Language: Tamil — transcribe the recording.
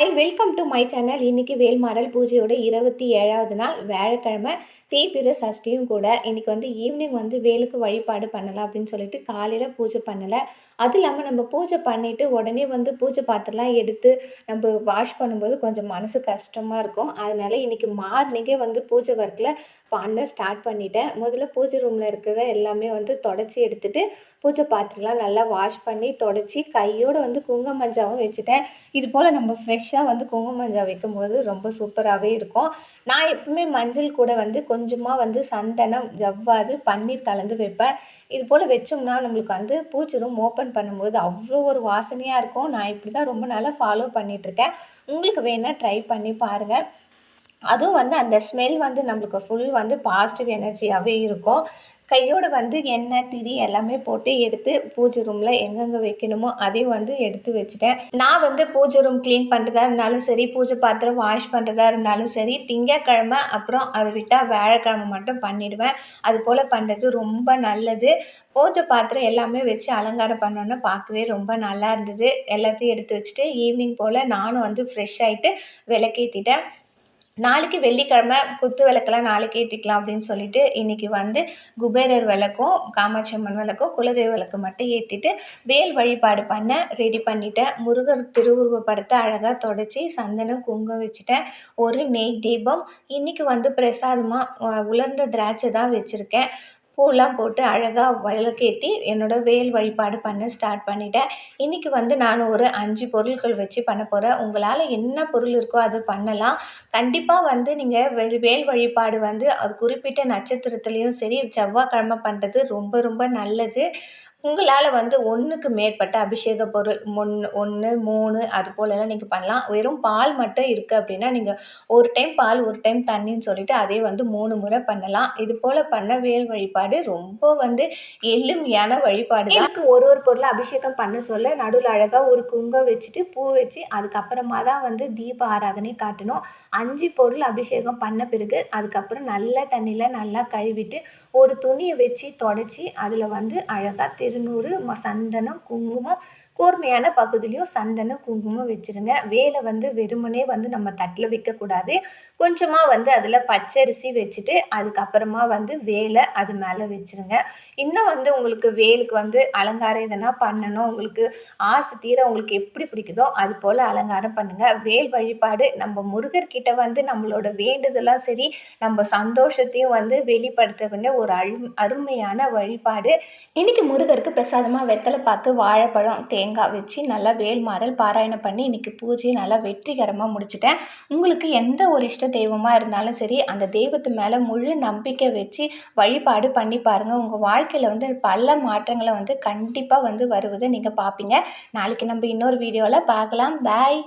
Hi welcome to my channel இன்றைக்கி வேல்மாறல் பூஜையோட இருபத்தி ஏழாவது நாள். வியாழக்கிழமை தீபிர சஷ்டியும் கூட இன்றைக்கி வந்து ஈவினிங் வந்து வேலுக்கு வழிபாடு பண்ணலாம் அப்படின்னு சொல்லிட்டு காலையில் பூஜை பண்ணலை. அது இல்லாமல் நம்ம பூஜை பண்ணிவிட்டு உடனே வந்து பூஜை பாத்திரம்லாம் எடுத்து நம்ம வாஷ் பண்ணும்போது கொஞ்சம் மனசு கஷ்டமாக இருக்கும். அதனால் இன்றைக்கி மார்னிங்கே வந்து பூஜை ஒர்க்கில் பண்ண ஸ்டார்ட் பண்ணிட்டேன். முதல்ல பூஜை ரூமில் இருக்கிற எல்லாமே வந்து தொடச்சி எடுத்துகிட்டு பூஜை பாத்திரம்லாம் நல்லா வாஷ் பண்ணி தொடச்சி கையோடு வந்து குங்கும மஞ்சாவும் வச்சுட்டேன். இது போல் நம்ம ஃப்ரெஷ்ஷாக வந்து குங்கும மஞ்சா வைக்கும்போது ரொம்ப சூப்பராகவே இருக்கும். நான் எப்பவுமே மஞ்சள் கூட வந்து கொஞ்சமாக வந்து சந்தனம் ஜவ்வாது பன்னீர் கலந்து வைப்பேன். இது போல் வச்சோம்னா நம்மளுக்கு வந்து பூச்சி ரூம் ஓப்பன் பண்ணும்போது அவ்வளோ ஒரு வாசனையாக இருக்கும். நான் இப்படி தான் ரொம்ப நாளாக ஃபாலோ பண்ணிகிட்ருக்கேன் உங்களுக்கு வேணால் ட்ரை பண்ணி பாருங்கள் அதுவும் வந்து அந்த ஸ்மெல் வந்து நம்மளுக்கு ஃபுல் வந்து பாசிட்டிவ் எனர்ஜியாகவே இருக்கும். கையோடு வந்து எண்ணெய் திரி எல்லாமே போட்டு எடுத்து பூஜை ரூமில் எங்கெங்கே வைக்கணுமோ அதையும் வந்து எடுத்து வச்சுட்டேன். நான் வந்து பூஜை ரூம் க்ளீன் பண்ணுறதா இருந்தாலும் சரி பூஜை பாத்திரம் வாஷ் பண்ணுறதா இருந்தாலும் சரி திங்கக்கிழமை அப்புறம் அதை விட்டால் வியாழக்கிழமை மட்டும் பண்ணிவிடுவேன் அது போல் பண்ணுறது ரொம்ப நல்லது. பூஜை பாத்திரம் எல்லாமே வச்சு அலங்காரம் பண்ணோன்னு பார்க்கவே ரொம்ப நல்லா இருந்தது. எல்லாத்தையும் எடுத்து வச்சுட்டு ஈவினிங் போல் நானும் வந்து ஃப்ரெஷ் ஆகிட்டு விளக்கேற்றிட்டேன் நாளைக்கு வெள்ளிக்கிழமை குத்து விளக்கெல்லாம் நாளைக்கு ஏற்றிக்கலாம் அப்படின்னு சொல்லிட்டு இன்றைக்கி வந்து குபேரர் விளக்கும் காமாட்சி அம்மன் விளக்கும் குலதெய்வ விளக்கு மட்டும் ஏற்றிட்டு வேல் வழிபாடு பண்ண ரெடி பண்ணிட்டேன் முருகர் திருவுருவ படத்தை அழகாக தொடச்சி சந்தனம் குங்குமம் வச்சுட்டேன் ஒரு நெய் தீபம். இன்றைக்கி வந்து பிரசாதமாக உலர்ந்த திராட்சை தான் வச்சுருக்கேன். பூலாம் போட்டு அழகாக விளக்கேற்றி என்னோடய வேல் வழிபாடு பண்ண ஸ்டார்ட் பண்ணிட்டேன். இன்றைக்கி வந்து நான் ஒரு அஞ்சு பொருட்கள் வச்சு பண்ண போகிறேன் உங்களால் என்ன பொருள் இருக்கோ அது பண்ணலாம். கண்டிப்பாக வந்து நீங்கள் வேல் வேல் வழிபாடு வந்து அது குறிப்பிட்ட நட்சத்திரத்துலேயும் சரி செவ்வாய்க்கிழமை பண்ணுறது ரொம்ப ரொம்ப நல்லது. உங்களால் வந்து ஒன்றுக்கு மேற்பட்ட அபிஷேக பொருள் ஒன்று ஒன்று மூணு அது போலலாம் நீங்கள் பண்ணலாம். வெறும் பால் மட்டும் இருக்குது அப்படின்னா நீங்கள் ஒரு டைம் பால் ஒரு டைம் தண்ணின்னு சொல்லிட்டு அதே வந்து மூணு முறை பண்ணலாம். இது போல் பண்ண வேல் வழிபாடு ரொம்ப வந்து எளிமையான வழிபாடு எனக்கு ஒரு ஒரு பொருளை அபிஷேகம் பண்ண சொல்ல நடுவில் அழகாக ஒரு குங்கம் வச்சுட்டு பூ வச்சு அதுக்கப்புறமா தான் வந்து தீப ஆராதனை காட்டணும். அஞ்சு பொருள் அபிஷேகம் பண்ண பிறகு அதுக்கப்புறம் நல்ல தண்ணியில் நல்லா கழுவிட்டு ஒரு துணியை வச்சு தொடச்சி அதில் வந்து அழகாக திருநூறு சந்தனம் குங்குமம் கூர்மையான பகுதியிலையும் சந்தனம் குங்குமம் வச்சுருங்க. வேலை வந்து வெறுமனே வந்து நம்ம தட்டில் வைக்கக்கூடாது. கொஞ்சமாக வந்து அதில் பச்சரிசி வச்சுட்டு அதுக்கப்புறமா வந்து வேலை அது மேலே வச்சுருங்க. இன்னும் வந்து உங்களுக்கு வேலுக்கு வந்து அலங்காரம் எதனா பண்ணணும் உங்களுக்கு ஆசை தீர உங்களுக்கு எப்படி பிடிக்குதோ அது போல் அலங்காரம் பண்ணுங்கள் வேல் வழிபாடு நம்ம முருகர்கிட்ட வந்து நம்மளோட வேண்டுதலாம் சரி நம்ம சந்தோஷத்தையும் வந்து வெளிப்படுத்த ஒரு அரு அருமையான வழிபாடு. இன்றைக்கி முருகருக்கு பிரசாதமாக வெத்தலை பாக்கு வாழைப்பழம் தேங்காய் தேங்காய் வச்சு நல்லா வேல் மாறல் பாராயணம் பண்ணி இன்றைக்கி பூஜையை நல்லா வெற்றிகரமாக முடிச்சிட்டேன். உங்களுக்கு எந்த ஒரு இஷ்ட தெய்வமாக இருந்தாலும் சரி அந்த தெய்வத்து மேலே முழு நம்பிக்கை வச்சு வழிபாடு பண்ணி பாருங்கள் உங்கள் வாழ்க்கையில் வந்து பல மாற்றங்களை வந்து கண்டிப்பாக வந்து வருவதை நீங்கள் பார்ப்பீங்க. நாளைக்கு நம்ம இன்னொரு வீடியோவில் பார்க்கலாம். பாய்